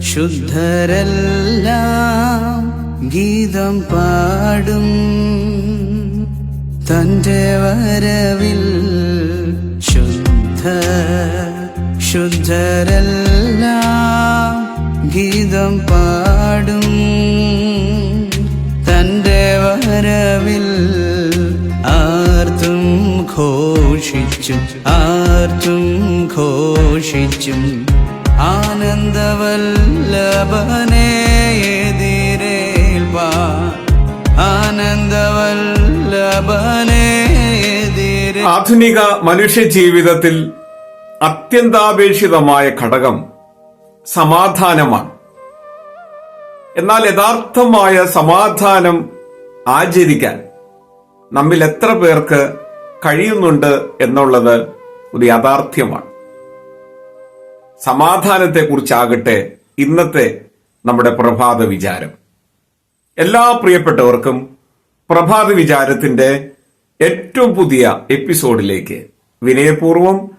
ശുദ്ധരെല്ലാം ഗീതം പാടും. തന്റെ വരവിൽ ശുദ്ധ ശുദ്ധരെല്ലാം ഗീതം പാടും ആധുനിക മനുഷ്യ ജീവിതത്തിൽ അത്യന്താപേക്ഷിതമായ ഘടകം സമാധാനമാണ്. എന്നാൽ യഥാർത്ഥമായ സമാധാനം ആചരിക്കാൻ നമ്മിൽ എത്ര പേർക്ക് കഴിയുന്നുണ്ട് എന്നുള്ളത് ഒരു യാഥാർത്ഥ്യമാണ്. സമാധാനത്തെക്കുറിച്ചാകട്ടെ ഇന്നത്തെ നമ്മുടെ പ്രഭാത വിചാരം. എല്ലാ പ്രിയപ്പെട്ടവർക്കും പ്രഭാത വിചാരത്തിന്റെ ഏറ്റവും പുതിയ എപ്പിസോഡിലേക്ക് വിനയപൂർവം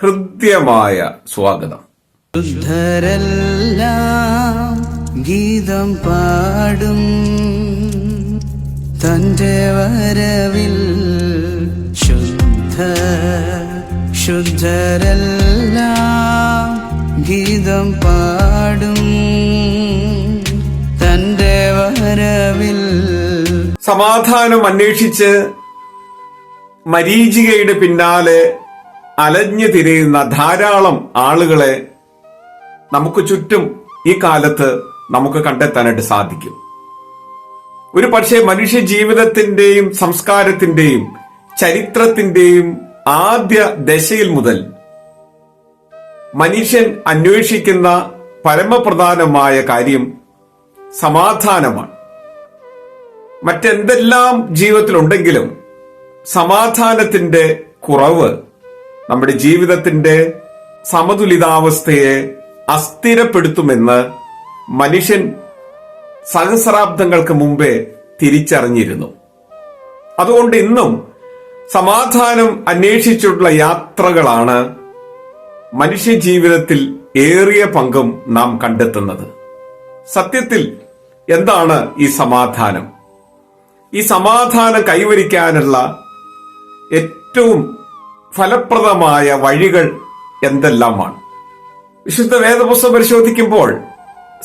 ഹൃദ്യമായ സ്വാഗതം. ഗീതം പാടും. തന്റെ വരവിൽ ശുദ്ധ ശുദ്ധരെല്ലാം ഗീതം പാടും വരവിൽ. സമാധാനം അന്വേഷിച്ച് മരീചികയുടെ പിന്നാലെ അലഞ്ഞു തിരിയുന്ന ധാരാളം ആളുകളെ നമുക്ക് ചുറ്റും ഈ കാലത്ത് നമുക്ക് കണ്ടെത്താനായിട്ട് സാധിക്കും. ഒരു പക്ഷേ മനുഷ്യ ജീവിതത്തിന്റെയും സംസ്കാരത്തിന്റെയും ചരിത്രത്തിന്റെയും ആദ്യ ദശയിൽ മുതൽ മനുഷ്യൻ അന്വേഷിക്കുന്ന പരമപ്രധാനമായ കാര്യം സമാധാനമാണ്. മറ്റെന്തെല്ലാം ജീവിതത്തിലുണ്ടെങ്കിലും സമാധാനത്തിന്റെ കുറവ് നമ്മുടെ ജീവിതത്തിന്റെ സമതുലിതാവസ്ഥയെ അസ്ഥിരപ്പെടുത്തുമെന്ന് മനുഷ്യൻ സഹസ്രാബ്ദങ്ങൾക്ക് മുമ്പേ തിരിച്ചറിഞ്ഞിരുന്നു. അതുകൊണ്ട് ഇന്നും സമാധാനം അന്വേഷിച്ചിട്ടുള്ള യാത്രകളാണ് മനുഷ്യ ജീവിതത്തിൽ ഏറിയ പങ്കും നാം കണ്ടെത്തുന്നത്. സത്യത്തിൽ എന്താണ് ഈ സമാധാനം? ഈ സമാധാനം കൈവരിക്കാനുള്ള ഏറ്റവും ഫലപ്രദമായ വഴികൾ എന്തെല്ലാമാണ്? വിശുദ്ധ വേദപുസ്തകം പരിശോധിക്കുമ്പോൾ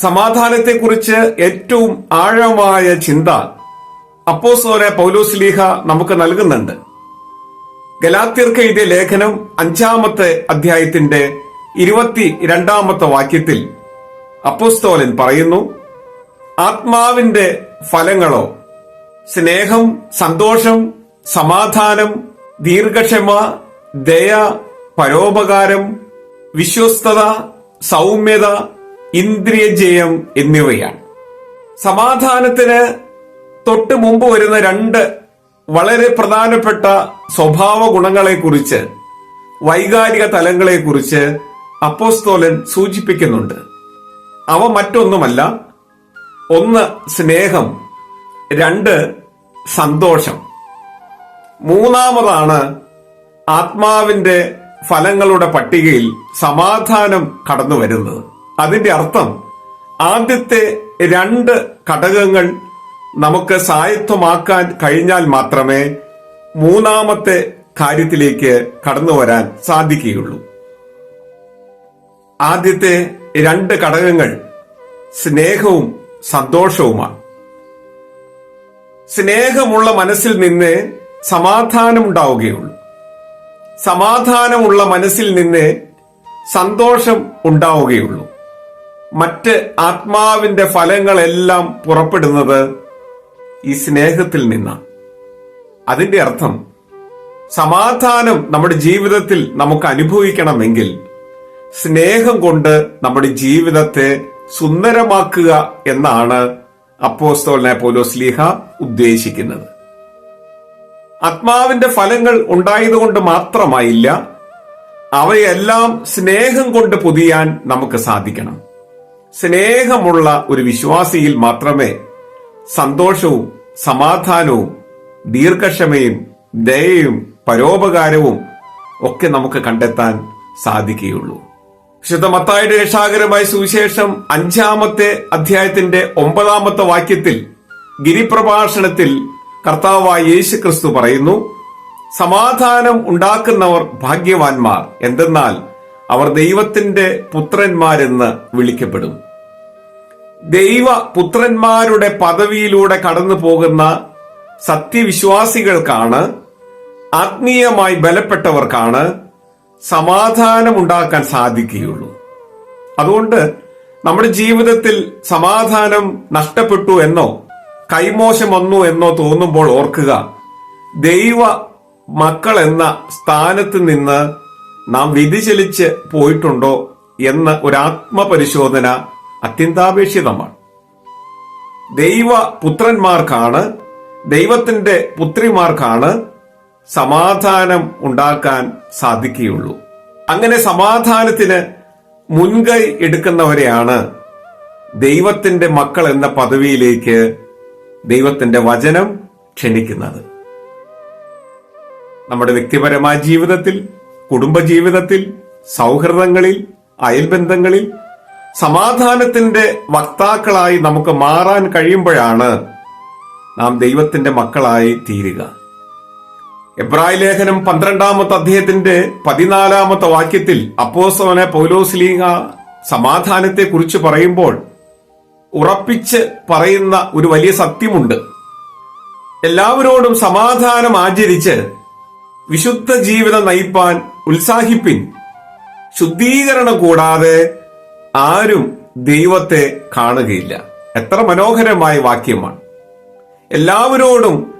സമാധാനത്തെക്കുറിച്ച് ഏറ്റവും ആഴമായ ചിന്ത അപ്പോസ്തോല പൗലോസ്ലീഹ നമുക്ക് നൽകുന്നുണ്ട്. ഗലാത്യർക്ക് എഴുതിയ ലേഖനം അഞ്ചാമത്തെ അധ്യായത്തിന്റെ ഇരുപത്തി രണ്ടാമത്തെ വാക്യത്തിൽ അപ്പോസ്തോലൻ പറയുന്നു ആത്മാവിന്റെ ഫലങ്ങളോ സ്നേഹം സന്തോഷം സമാധാനം ദീർഘക്ഷമ ദയ പരോപകാരം വിശ്വസ്തത സൗമ്യത ഇന്ദ്രിയജയം എന്നിവയാണ്. സമാധാനത്തിന് തൊട്ട് മുമ്പ് വരുന്ന രണ്ട് വളരെ പ്രധാനപ്പെട്ട സ്വഭാവ ഗുണങ്ങളെക്കുറിച്ച് വൈകാരിക തലങ്ങളെക്കുറിച്ച് അപ്പോസ്തോലൻ സൂചിപ്പിക്കുന്നുണ്ട്. അവ മറ്റൊന്നുമല്ല ഒന്ന് സ്നേഹം രണ്ട് സന്തോഷം. മൂന്നാമതാണ് ആത്മാവിന്റെ ഫലങ്ങളുടെ പട്ടികയിൽ സമാധാനം കടന്നു വരുന്നത്. അതിന്റെ അർത്ഥം ആദ്യത്തെ രണ്ട് ഘടകങ്ങൾ നമുക്ക് സായത്വമാക്കാൻ കഴിഞ്ഞാൽ മാത്രമേ മൂന്നാമത്തെ കാര്യത്തിലേക്ക് കടന്നു വരാൻ സാധിക്കുകയുള്ളൂ. ആദ്യത്തെ രണ്ട് ഘടകങ്ങൾ സ്നേഹവും സന്തോഷവുമാണ്. സ്നേഹമുള്ള മനസ്സിൽ നിന്ന് സമാധാനമുണ്ടാവുകയുള്ളൂ. സമാധാനമുള്ള മനസ്സിൽ നിന്ന് സന്തോഷം ഉണ്ടാവുകയുള്ളൂ. മറ്റ് ആത്മാവിന്റെ ഫലങ്ങളെല്ലാം പുറപ്പെടുന്നത് ഈ സ്നേഹത്തിൽ നിന്നാണ്. അതിന്റെ അർത്ഥം സമാധാനം നമ്മുടെ ജീവിതത്തിൽ നമുക്ക് അനുഭവിക്കണമെങ്കിൽ സ്നേഹം കൊണ്ട് നമ്മുടെ ജീവിതത്തെ സുന്ദരമാക്കുക എന്നാണ് അപ്പോസ്തോലിനെ പോലോസ്ലീഹ ഉദ്ദേശിക്കുന്നത്. ആത്മാവിന്റെ ഫലങ്ങൾ ഉണ്ടായതുകൊണ്ട് മാത്രമായില്ല അവയെല്ലാം സ്നേഹം കൊണ്ട് പൊതിയാൻ നമുക്ക് സാധിക്കണം. സ്നേഹമുള്ള ഒരു വിശ്വാസിയിൽ മാത്രമേ സന്തോഷവും സമാധാനവും ദീർഘക്ഷമയും ദയയും പരോപകാരവും ഒക്കെ നമുക്ക് കണ്ടെത്താൻ സാധിക്കുകയുള്ളൂ. വിശുദ്ധ മത്തായുടെ രക്ഷാകരമായ സുവിശേഷം അഞ്ചാമത്തെ അധ്യായത്തിന്റെ ഒമ്പതാമത്തെ വാക്യത്തിൽ ഗിരിപ്രഭാഷണത്തിൽ കർത്താവായ യേശു ക്രിസ്തു പറയുന്നു സമാധാനം ഉണ്ടാക്കുന്നവർ ഭാഗ്യവാന്മാർ. എന്തെന്നാൽ അവർ ദൈവത്തിന്റെ പുത്രന്മാരെന്ന് വിളിക്കപ്പെടും. ദൈവ പുത്രന്മാരുടെ പദവിയിലൂടെ കടന്നു പോകുന്ന സത്യവിശ്വാസികൾക്കാണ് ആത്മീയമായി ബലപ്പെട്ടവർക്കാണ് സമാധാനമുണ്ടാക്കാൻ സാധിക്കുകയുള്ളൂ. അതുകൊണ്ട് നമ്മുടെ ജീവിതത്തിൽ സമാധാനം നഷ്ടപ്പെട്ടു എന്നോ കൈമോശം വന്നു എന്നോ തോന്നുമ്പോൾ ഓർക്കുക ദൈവ മക്കൾ എന്ന സ്ഥാനത്ത് നിന്ന് നാം വ്യതിചലിച്ച് പോയിട്ടുണ്ടോ എന്ന ഒരു ആത്മപരിശോധന അത്യന്താപേക്ഷിതമാണ്. ദൈവ പുത്രന്മാർക്കാണ് ദൈവത്തിന്റെ പുത്രിമാർക്കാണ് സമാധാനം ഉണ്ടാക്കാൻ സാധിക്കുകയുള്ളൂ. അങ്ങനെ സമാധാനത്തിന് മുൻകൈ എടുക്കുന്നവരെയാണ് ദൈവത്തിന്റെ മക്കൾ എന്ന പദവിയിലേക്ക് ദൈവത്തിന്റെ വചനം ക്ഷണിക്കുന്നത്. നമ്മുടെ വ്യക്തിപരമായ ജീവിതത്തിൽ കുടുംബജീവിതത്തിൽ സൗഹൃദങ്ങളിൽ അയൽബന്ധങ്ങളിൽ സമാധാനത്തിന്റെ വക്താക്കളായി നമുക്ക് മാറാൻ കഴിയുമ്പോഴാണ് നാം ദൈവത്തിന്റെ മക്കളായി തീരുക. എബ്രായ ലേഖനം പന്ത്രണ്ടാമത്തെ അദ്ദേഹത്തിന്റെ പതിനാലാമത്തെ വാക്യത്തിൽ അപ്പോസ്തലനെ പൗലോസ്ലീഹ സമാധാനത്തെ കുറിച്ച് പറയുമ്പോൾ ഉറപ്പിച്ച് പറയുന്ന ഒരു വലിയ സത്യമുണ്ട്. എല്ലാവരോടും സമാധാനം ആചരിച്ച് വിശുദ്ധ ജീവിതം നയിപ്പാൻ ഉത്സാഹിപ്പിൻ. ശുദ്ധീകരണം കൂടാതെ ആരും ദൈവത്തെ കാണുകയില്ല. എത്ര മനോഹരമായ വാക്യമാണ്. എല്ലാവരോടും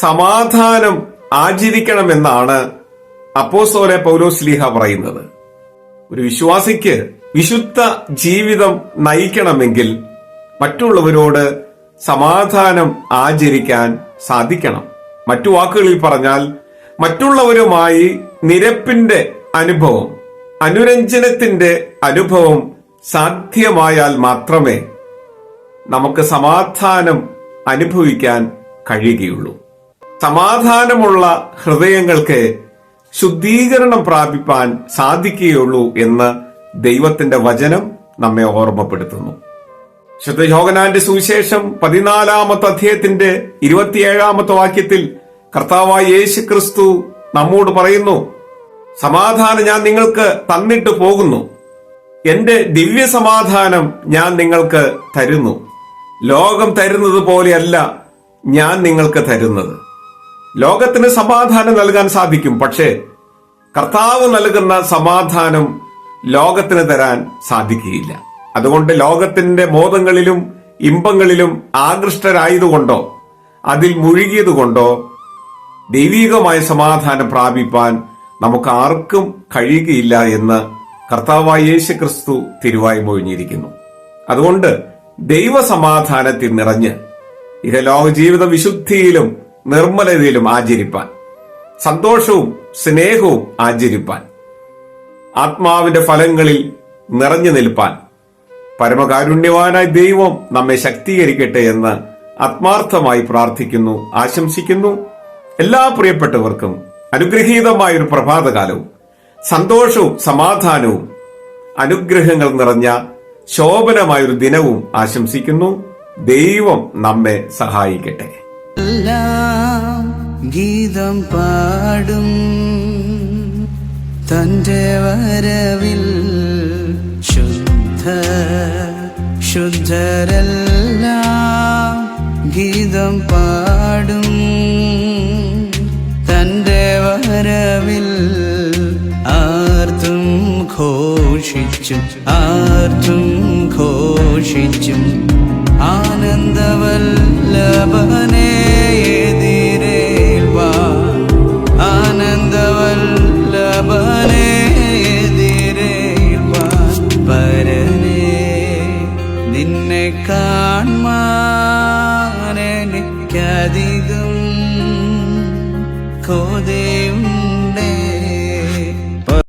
സമാധാനം ആചരിക്കണമെന്നാണ് അപ്പോസോലെ പൗലോസ്ലീഹ പറയുന്നത്. ഒരു വിശ്വാസിക്ക് വിശുദ്ധ ജീവിതം നയിക്കണമെങ്കിൽ മറ്റുള്ളവരോട് സമാധാനം ആചരിക്കാൻ സാധിക്കണം. മറ്റു വാക്കുകളിൽ പറഞ്ഞാൽ മറ്റുള്ളവരുമായി നിരപ്പിന്റെ അനുഭവം അനുരഞ്ജനത്തിന്റെ അനുഭവം സാധ്യമായാൽ മാത്രമേ നമുക്ക് സമാധാനം അനുഭവിക്കാൻ കഴിയുകയുള്ളൂ. സമാധാനമുള്ള ഹൃദയങ്ങൾക്ക് ശുദ്ധീകരണം പ്രാപിപ്പാൻ സാധിക്കുകയുള്ളൂ എന്ന് ദൈവത്തിന്റെ വചനം നമ്മെ ഓർമ്മപ്പെടുത്തുന്നു. ശുദ്ധ യോഗനാന്റെ സുവിശേഷം പതിനാലാമത്തെ അധ്യായത്തിന്റെ ഇരുപത്തിയേഴാമത്തെ വാക്യത്തിൽ കർത്താവായ യേശു ക്രിസ്തു നമ്മോട് പറയുന്നു സമാധാനം ഞാൻ നിങ്ങൾക്ക് തന്നിട്ട് പോകുന്നു. എന്റെ ദിവ്യ സമാധാനം ഞാൻ നിങ്ങൾക്ക് തരുന്നു. ലോകം തരുന്നത് പോലെയല്ല ഞാൻ നിങ്ങൾക്ക് തരുന്നത്. ലോകത്തിന് സമാധാനം നൽകാൻ സാധിക്കും. പക്ഷേ കർത്താവ് നൽകുന്ന സമാധാനം ലോകത്തിന് തരാൻ സാധിക്കുകയില്ല. അതുകൊണ്ട് ലോകത്തിന്റെ മോദങ്ങളിലും ഇമ്പങ്ങളിലും ആകൃഷ്ടരായതുകൊണ്ടോ അതിൽ മുഴുകിയതുകൊണ്ടോ ദൈവികമായ സമാധാനം പ്രാപിപ്പാൻ നമുക്ക് ആർക്കും കഴിയുകയില്ല എന്ന് കർത്താവായ യേശു ക്രിസ്തു തിരുവായി മൊഴിഞ്ഞിരിക്കുന്നു അതുകൊണ്ട് ദൈവസമാധാനത്തിൽ നിറഞ്ഞ് ഇഹലോക ജീവിത വിശുദ്ധിയിലും നിർമ്മലതയിലും ആചരിപ്പാൻ സന്തോഷവും സ്നേഹവും ആചരിപ്പാൻ ആത്മാവിന്റെ ഫലങ്ങളിൽ നിറഞ്ഞു നിൽപ്പാൻ പരമകാരുണ്യവാനായ ദൈവം നമ്മെ ശക്തീകരിക്കട്ടെ എന്ന് ആത്മാർത്ഥമായി പ്രാർത്ഥിക്കുന്നു ആശംസിക്കുന്നു. എല്ലാ പ്രിയപ്പെട്ടവർക്കും അനുഗ്രഹീതമായ ഒരു പ്രഭാതകാലവും സന്തോഷവും സമാധാനവും അനുഗ്രഹങ്ങൾ നിറഞ്ഞ ശോഭനമായൊരു ദിനവും ആശംസിക്കുന്നു. ദൈവം നമ്മെ സഹായിക്കട്ടെ. എല്ലാം ഗീതം പാടും. തന്റെ വരവിൽ ശുദ്ധ ശുദ്ധരെല്ലാം ഗീതം പാടും. തന്റെ വരവിൽ ആർത്തും ഘോഷിച്ചും ആർത്തും ഘോഷിച്ചും ആനന്ദവല്ലഭനെ